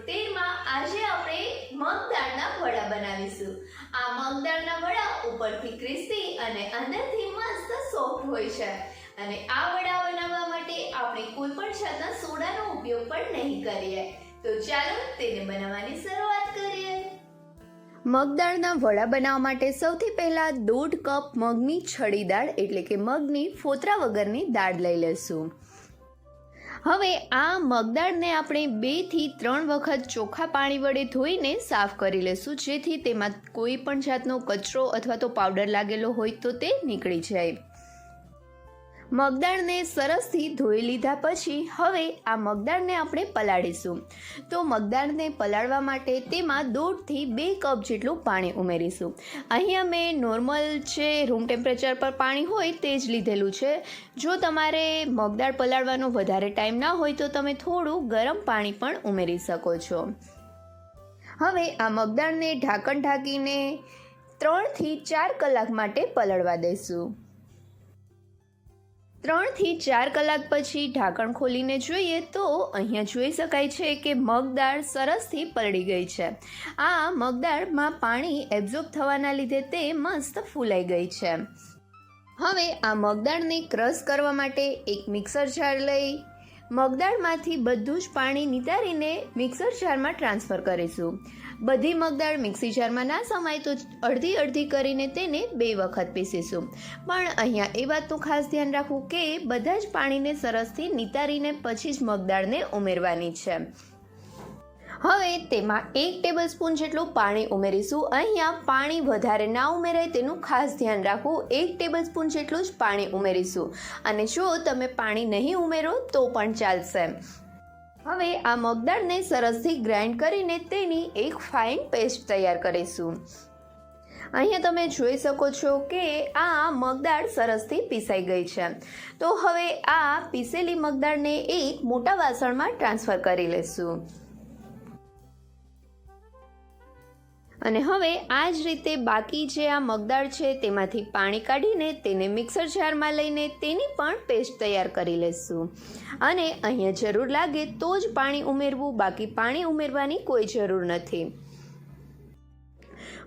Episode તેરમાં આજે આપણે મગદાળના વડા બનાવીશું. આ મગદાળના વડા ઉપરથી ક્રિસ્પી અને અંદરથી મસ્ત સોફ્ટ હોય છે. અને આ વડા બનાવવા માટે આપણે કોઈ પણ જાતના સોડાનો ઉપયોગ પણ નહીં કરીએ. તો ચાલો તેને બનાવવાની શરૂઆત કરીએ. મગદાળના વડા બનાવવા માટે સૌથી પહેલાં દોઢ કપ મગની છડી દાળ એટલે કે મગની ફોતરા વગરની દાળ લઈ લેશું હવે આ મગદાળને આપણે બેથી ત્રણ વખત ચોખ્ખા પાણી વડે ધોઈને સાફ કરી લેશું. જેથી તેમાં કોઈ પણ જાતનો કચરો અથવા તો પાવડર લાગેલો હોય તો તે નીકળી જાય. મગદાળને સરસથી ધોઈ લીધા પછી હવે આ મગદાળને આપણે પલાળીશું. તો મગદાળને પલાળવા માટે તેમાં દોઢથી બે કપ જેટલું પાણી ઉમેરીશું. અહીંયા મેં નોર્મલ છે, રૂમ ટેમ્પરેચર પર પાણી હોય તે જ લીધેલું છે. જો તમારે મગદાળ પલાળવાનો વધારે ટાઈમ ના હોય તો તમે થોડું ગરમ પાણી પણ ઉમેરી શકો છો. હવે આ મગદાળને ઢાંકણ ઢાંકીને ત્રણથી ચાર કલાક માટે પલળવા દઈશું. ત્રણથી ચાર કલાક પછી ઢાંકણ ખોલીને જોઈએ તો અહીંયા જોઈ શકાય છે કે મગદાળ સરસથી પલળી ગઈ છે. આ મગદાળમાં પાણી એબ્ઝોર્બ થવાના લીધે તે મસ્ત ફૂલાઈ ગઈ છે. હવે આ મગદાળને ક્રશ કરવા માટે એક મિક્સર જાર લઈ મગદાળમાંથી બધું જ પાણી નિતારીને મિક્સર જારમાં ટ્રાન્સફર કરીશું. બધી મગદાળ મિક્સી જારમાં ના સમાય તો અડધી અડધી કરીને તેને બે વખત પીસીશું. પણ અહીંયા એ વાતનું ખાસ ધ્યાન રાખવું કે બધા જ પાણીને સરસથી નિતારીને પછી જ મગદાળને ઉમેરવાની છે. હવે તેમાં એક ટેબલ સ્પૂન જેટલું પાણી ઉમેરીશું. અહીંયા પાણી વધારે ના ઉમેરાય તેનું ખાસ ધ્યાન રાખવું. એક ટેબલ સ્પૂન જેટલું જ પાણી ઉમેરીશું. અને જો તમે પાણી નહીં ઉમેરો, તો પણ ચાલશે. હવે આ મગદાળને સરસથી ગ્રાઇન્ડ કરીને તેની એક ફાઇન પેસ્ટ તૈયાર કરીશું. અહીંયા તમે જોઈ શકો છો કે આ મગદાળ સરસથી પીસાઈ ગઈ છે. તો હવે આ પીસેલી મગદાળને એક મોટા વાસણમાં ટ્રાન્સફર કરી લેશું. અને હવે આ જ રીતે બાકી જે આ મગદાળ છે તેમાંથી પાણી કાઢીને તેને મિક્સર જારમાં લઈને તેની પણ પેસ્ટ તૈયાર કરી લેશું. અને અહીંયા જરૂર લાગે તો જ પાણી ઉમેરવું, બાકી પાણી ઉમેરવાની કોઈ જરૂર નથી.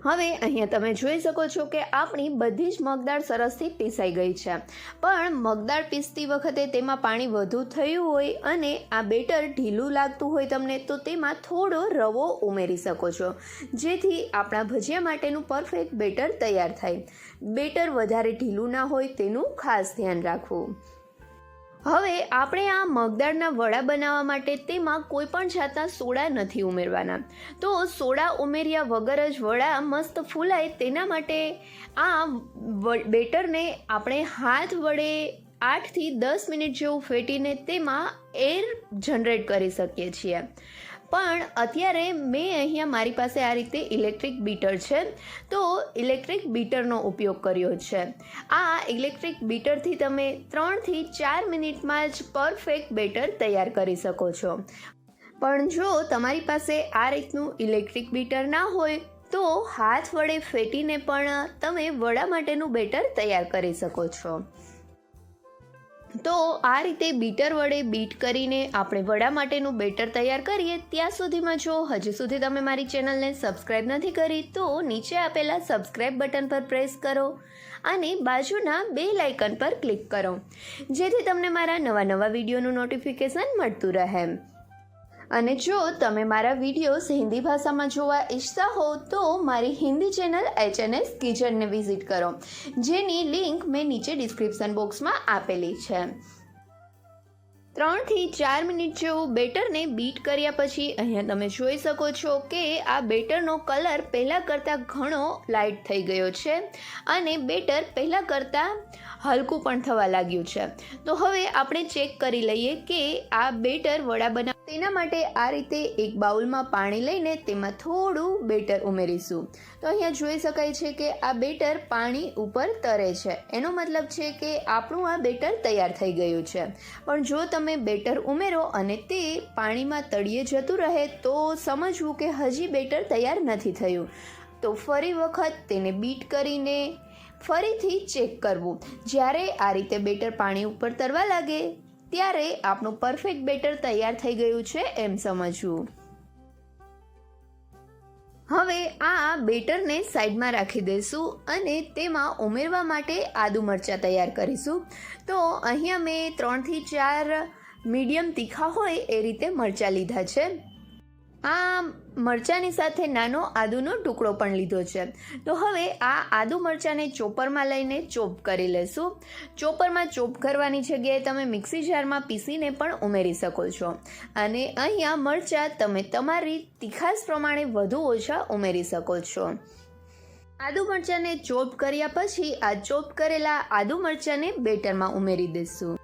હવે અહીંયા તમે જોઈ શકો છો કે આપણી બધી જ મગદાળ સરસથી પીસાઈ ગઈ છે. પણ મગદાળ પીસતી વખતે તેમાં પાણી વધુ થયું હોય અને આ બેટર ઢીલું લાગતું હોય તમને, તો તેમાં થોડો રવો ઉમેરી શકો છો. જેથી આપણા ભજીયા માટેનું પરફેક્ટ બેટર તૈયાર થાય. બેટર વધારે ઢીલું ના હોય તેનું ખાસ ધ્યાન રાખવું. હવે આપણે આ મગદાળના વડા બનાવવા માટે તેમાં કોઈ પણ જાતના સોડા નથી ઉમેરવાના. તો સોડા ઉમેર્યા વગર જ વડા મસ્ત ફૂલાય તેના માટે આ બેટરને આપણે હાથ વડે આઠથી દસ મિનિટ જેવું ફેટીને તેમાં એર જનરેટ કરી શકીએ છીએ. પણ અત્યારે મેં અહીંયા મારી પાસે આ રીતે ઇલેક્ટ્રિક બીટર છે. તો ઇલેક્ટ્રિક બીટરનો ઉપયોગ કર્યો છે. આ ઇલેક્ટ્રિક બીટરથી તમે ત્રણથી ચાર મિનિટમાં જ પરફેક્ટ બેટર તૈયાર કરી શકો છો. પણ જો તમારી પાસે આ રીતનું ઇલેક્ટ્રિક બીટર ના હોય, તો હાથ વડે ફેટીને પણ તમે વડા માટેનું બેટર તૈયાર કરી શકો છો. તો આ રીતે બીટર વડે બીટ કરીને આપણે વડા માટેનું બેટર તૈયાર કરીએ ત્યાં સુધીમાં જો હજુ સુધી તમે મારી ચેનલને સબસ્ક્રાઈબ નથી કરી તો નીચે આપેલા સબસ્ક્રાઈબ બટન પર પ્રેસ કરો અને બાજુના બે લાઇકન પર ક્લિક કરો જેથી તમને મારા નવા નવા વિડીયોનું નોટિફિકેશન મળતું રહે. અને જો તમે મારા વિડીયોઝ હિન્દી ભાષામાં જોવા ઈચ્છતા હો, તો મારી હિન્દી ચેનલ એચએનએસ કિચનને વિઝિટ કરો, જેની લિંક મેં નીચે ડિસ્ક્રિપ્શન બોક્સમાં આપેલી છે. ત્રણથી ચાર મિનિટ જેવું બેટરને બીટ કર્યા પછી અહીંયા તમે જોઈ શકો છો કે આ બેટરનો કલર પહેલાં કરતાં ઘણો લાઇટ થઈ ગયો છે અને બેટર પહેલાં કરતાં હલકું પણ થવા લાગ્યું છે. તો હવે આપણે ચેક કરી લઈએ કે આ બેટર વડા બનાવ તેના માટે આ રીતે એક બાઉલમાં પાણી લઈને તેમાં થોડું બેટર ઉમેરીશું. તો અહીંયા જોઈ શકાય છે કે આ બેટર પાણી ઉપર તરે છે. એનો મતલબ છે કે આપણું આ બેટર તૈયાર થઈ ગયું છે. પણ જો તમે બેટર ઉમેરો અને તે પાણીમાં તળિયે જતું રહે તો સમજવું કે હજી બેટર તૈયાર નથી થયું. તો ફરી વખત તેને બીટ કરીને ફરીથી ચેક કરવું. જ્યારે આ રીતે બેટર પાણી ઉપર તરવા લાગે ત્યારે આપણું પરફેક્ટ બેટર તૈયાર થઈ ગયું છે એમ સમજવું. હવે આ બેટરને સાઈડમાં રાખી દઈશું અને તેમાં ઉમેરવા માટે આદુ મરચાં તૈયાર કરીશું. તો અહીંયા મેં ત્રણથી ચાર મીડિયમ તીખા હોય એ રીતે મરચાં લીધા છે. આ મરચાંની સાથે નાનો આદુનો ટુકડો પણ લીધો છે. તો હવે આ આદુ મરચાંને ચોપરમાં લઈને ચોપ કરી લેશું. ચોપરમાં ચોપ કરવાની જગ્યાએ તમે મિક્સી જારમાં પીસીને પણ ઉમેરી શકો છો. અને અહીંયા મરચાં તમે તમારી તીખાસ પ્રમાણે વધુ ઓછા ઉમેરી શકો છો. આદુ મરચાંને ચોપ કર્યા પછી આ ચોપ કરેલા આદુ મરચાંને બેટરમાં ઉમેરી દઈશું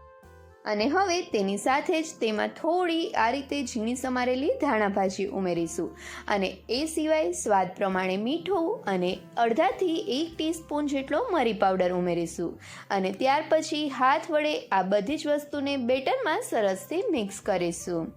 અને હવે તેની સાથે જ તેમાં થોડી આ રીતે ઝીણી સમારેલી ધાણા ભાજી ઉમેરીશું. અને એ સિવાય સ્વાદ પ્રમાણે મીઠું અને અડધાથી એક ટીસ્પૂન જેટલો મરી પાવડર ઉમેરીશું. અને ત્યાર પછી હાથ વડે આ બધી જ વસ્તુને બેટરમાં સરસથી મિક્સ કરીશું.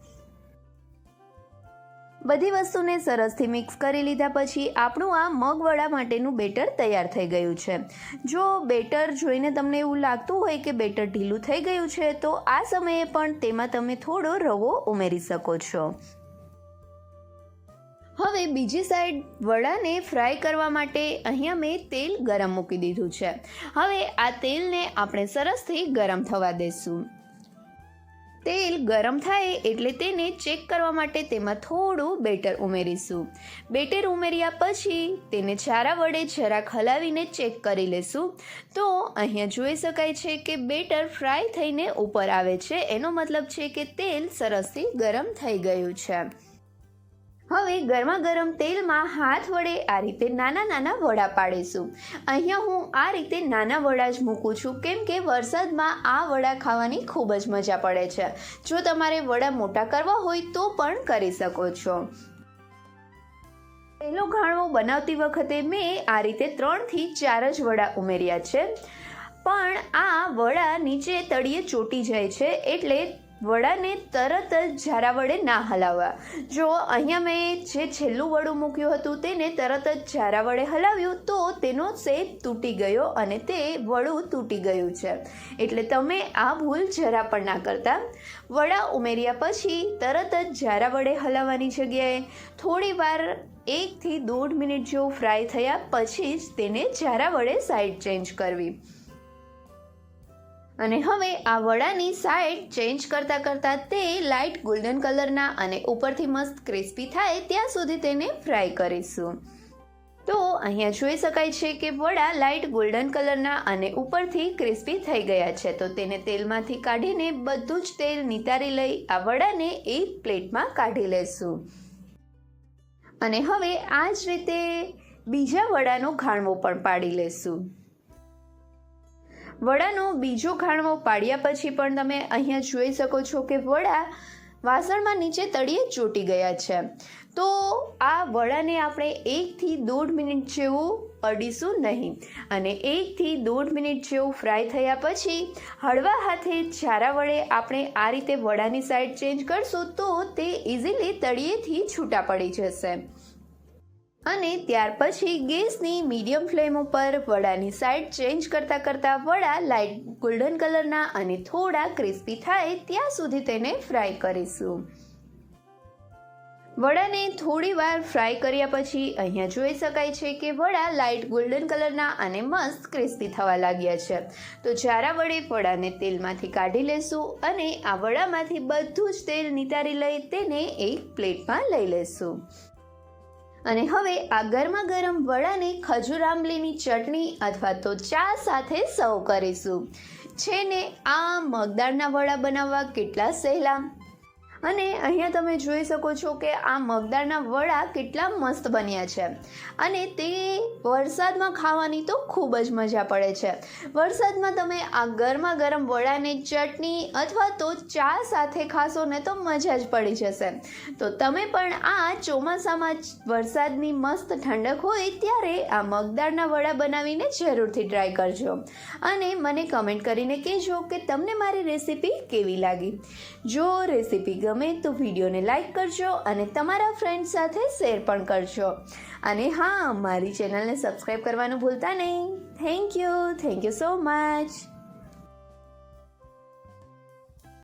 બધી વસ્તુને સરસથી મિક્સ કરી લીધા પછી આપણું આ મગવડા માટેનું બેટર તૈયાર થઈ ગયું છે. જો બેટર જોઈને તમને એવું લાગતું હોય કે બેટર ઢીલું થઈ ગયું છે, તો આ સમયે પણ તેમાં તમે થોડો રવો ઉમેરી શકો છો. હવે બીજી સાઈડ વડાને ફ્રાય કરવા માટે અહીંયા મેં તેલ ગરમ મૂકી દીધું છે. હવે આ તેલને આપણે સરસથી ગરમ થવા દઈશું તેલ ગરમ થાય એટલે તેને ચેક કરવા માટે તેમાં થોડું બેટર ઉમેરીશું. બેટર ઉમેર્યા પછી તેને ચારા વડે જરાક હલાવીને ચેક કરી લેશું. તો અહીંયા જોઈ શકાય છે કે બેટર ફ્રાય થઈને ઉપર આવે છે. એનો મતલબ છે કે તેલ સરસથી ગરમ થઈ ગયું છે. હવે ગરમા ગરમ તેલમાં હાથ વડે આ રીતે નાના નાના વડા પાડીશું. અહીંયા હું આ રીતે નાના વડા જ મૂકું છું, કેમ કે વરસાદમાં આ વડા ખાવાની ખૂબ જ મજા પડે છે. જો તમારે વડા મોટા કરવા હોય તો પણ કરી શકો છો. પહેલો ઘાણવો બનાવતી વખતે મેં આ રીતે ત્રણથી ચાર જ વડા ઉમેર્યા છે. પણ આ વડા નીચે તળિયે ચોટી જાય છે, એટલે વડાને તરત જ ઝારા વડે ના હલાવવા જો અહીંયા મેં જે છેલ્લું વડું મૂક્યું હતું તેને તરત જ ઝારા વડે હલાવ્યું, તો તેનો શેપ તૂટી ગયો અને તે વડું તૂટી ગયું છે. એટલે તમે આ ભૂલ જરા પણ ના કરતા. વડા ઉમેર્યા પછી તરત જ ઝારા વડે હલાવવાની જગ્યાએ થોડી વાર એકથી દોઢ મિનિટ જેવું ફ્રાય થયા પછી જ તેને ઝારા વડે સાઈડ ચેન્જ કરવી. અને હવે આ વડાની સાઈડ ચેન્જ કરતાં કરતાં તે લાઇટ ગોલ્ડન કલરના અને ઉપરથી મસ્ત ક્રિસ્પી થાય ત્યાં સુધી તેને ફ્રાય કરીશું. તો અહીંયા જોઈ શકાય છે કે વડા લાઇટ ગોલ્ડન કલરના અને ઉપરથી ક્રિસ્પી થઈ ગયા છે. તો તેને તેલમાંથી કાઢીને બધું જ તેલ નિતારી લઈ આ વડાને એક પ્લેટમાં કાઢી લેશું. અને હવે આ જ રીતે બીજા વડાનો ઘાણવો પણ પાડી લેશું. વડાનો બીજો ખાણવો પાડ્યા પછી પણ તમે અહીંયા જોઈ શકો છો કે વડા વાસણમાં નીચે તળિયે ચોટી ગયા છે. તો આ વડાને આપણે એકથી દોઢ મિનિટ જેવું અડીશું નહીં અને એકથી દોઢ મિનિટ જેવું ફ્રાય થયા પછી હળવા હાથે ચારા વડે આપણે આ રીતે વડાની સાઈડ ચેન્જ કરશું તો તે ઇઝીલી તળિયેથી છૂટા પડી જશે. અને ત્યાર પછી ગેસની મીડિયમ ફ્લેમ ઉપર વડાની સાઈડ ચેન્જ કરતાં કરતાં વડા લાઇટ ગોલ્ડન કલરના અને થોડા ક્રિસ્પી થાય ત્યાં સુધી તેને ફ્રાય કરીશું. વડાને થોડી વાર ફ્રાય કર્યા પછી અહીંયા જોઈ શકાય છે કે વડા લાઇટ ગોલ્ડન કલરના અને મસ્ત ક્રિસ્પી થવા લાગ્યા છે. તો જારા વડે વડાને તેલમાંથી કાઢી લેશું અને આ વડામાંથી બધું જ તેલ નિતારી લઈ તેને એક પ્લેટમાં લઈ લેશું. અને હવે આ ગરમા ગરમ વડાને ખજૂર આંબલીની ચટણી અથવા તો ચા સાથે સર્વ કરીશું. છે ને આ મગદાળના વડા બનાવવા કેટલા સહેલા? અને અહીંયા તમે જોઈ શકો છો કે આ મગદાળના વડા કેટલા મસ્ત બન્યા છે. અને તે વરસાદમાં ખાવાની તો ખૂબ જ મજા પડે છે. વરસાદમાં તમે આ ગરમા ગરમ વડાને ચટણી અથવા તો ચા સાથે ખાશો ને તો મજા જ પડી જશે. તો તમે પણ આ ચોમાસામાં વરસાદની મસ્ત ઠંડક હોય ત્યારે આ મગદાળના વડા બનાવીને જરૂરથી ટ્રાય કરજો. અને મને કમેન્ટ કરીને કહેજો કે તમને મારી રેસીપી કેવી લાગી? જો રેસીપી ગમે તો વિડીયોને લાઈક કરજો અને તમારા ફ્રેન્ડ સાથે શેર પણ કરજો. અને હા, મારી ચેનલને સબસ્ક્રાઈબ કરવાનું ભૂલતા નહીં. Thank you thank you so much